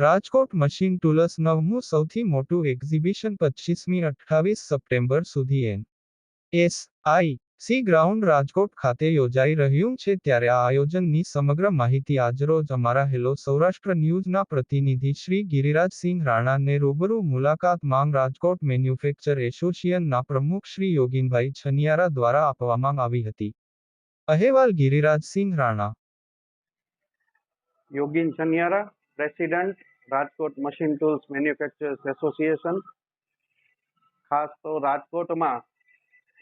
Rajkot machine ટુલસ નવમું સૌથી મોટું એક્ઝિબિશન પચીસમી અઠ્ઠાવીસ સપ્ટેમ્બર સુધી N. S. I. C. Ground Rajkot ખાતે યોજાઈ રહ્યું છે ત્યારે આ આયોજનની સમગ્ર માહિતી આજરોજ અમારા હેલો સૌરાષ્ટ્ર ન્યૂઝના પ્રતિનિધિ શ્રી ગિરિરાજસિંહ રાણાને રૂબરૂ મુલાકાત માંગ રાજકોટ મેન્યુફેક્ચર એસોસિએશનના પ્રમુખ શ્રી યોગીનભાઈ છનિયારા દ્વારા આપવામાં આવી હતી. અહેવાલ Girirajsinh Rana. Yogin Chhaniyara, president Rajkot machine tools manufacturers association ખાસ તો રાજકોટમાં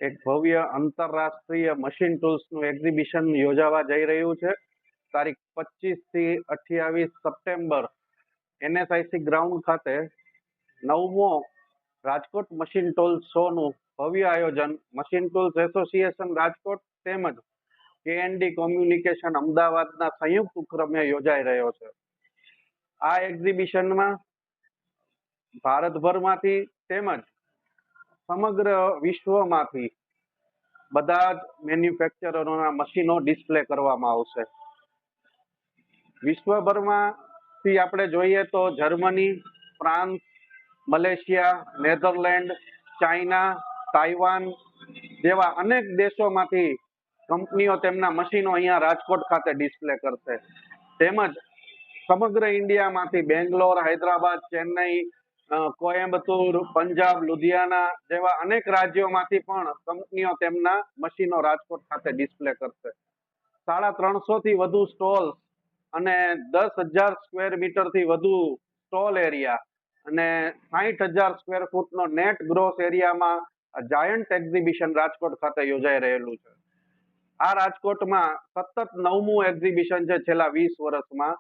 એક ભવ્ય આંતરરાષ્ટ્રીય મશીન ટૂલ્સનું એક્ઝિબિશન યોજાવા જઈ રહ્યું છે. તારીખ પચીસથી અઠ્યાવીસ સપ્ટેમ્બર એનએસઆઈસી ગ્રાઉન્ડ ખાતે નવમો રાજકોટ મશીન ટૂલ્સ શોનું ભવ્ય આયોજન મશીન ટૂલ્સ એસોસિએશન રાજકોટ તેમજ કેએનડી કોમ્યુનિકેશન અમદાવાદના સંયુક્ત ઉપક્રમે યોજાઈ રહ્યો છે. આ એક્ઝિબિશનમાં ભારતભરમાંથી તેમજ સમગ્ર વિશ્વમાંથી બધા જ મેન્યુફેક્ચરરોના મશીનો ડિસ્પ્લે કરવામાં આવશે. વિશ્વભરમાં થી આપણે જોઈએ તો Germany, France, Malaysia, Netherland, China, Taiwan જેવા અનેક દેશોમાંથી કંપનીઓ તેમના મશીનો અહીંયા રાજકોટ ખાતે ડિસ્પ્લે કરશે. તેમજ સમગ્ર ઇન્ડિયામાંથી બેંગ્લોર, હૈદરાબાદ, ચેન્નઈ કોયમ્બતુર, પંજાબ, લુધિયાના જેવા અનેક રાજ્યોમાંથી પણ કંપનીઓ તેમના મશીનો રાજકોટ ખાતે ડિસ્પ્લે કરશે. સાડા ત્રણસો થી વધુ સ્ટોલ અને દસ હજાર સ્ક્વેર મીટરથી વધુ સ્ટોલ એરિયા અને સાહીઠ હજાર સ્ક્વેર ફૂટનો નેટ ગ્રોસ એરિયામાં જાયન્ટ એક્ઝિબિશન રાજકોટ ખાતે યોજાઈ રહેલું છે. આ રાજકોટમાં સતત નવમું એક્ઝિબિશન છે છેલ્લા વીસ વર્ષમાં.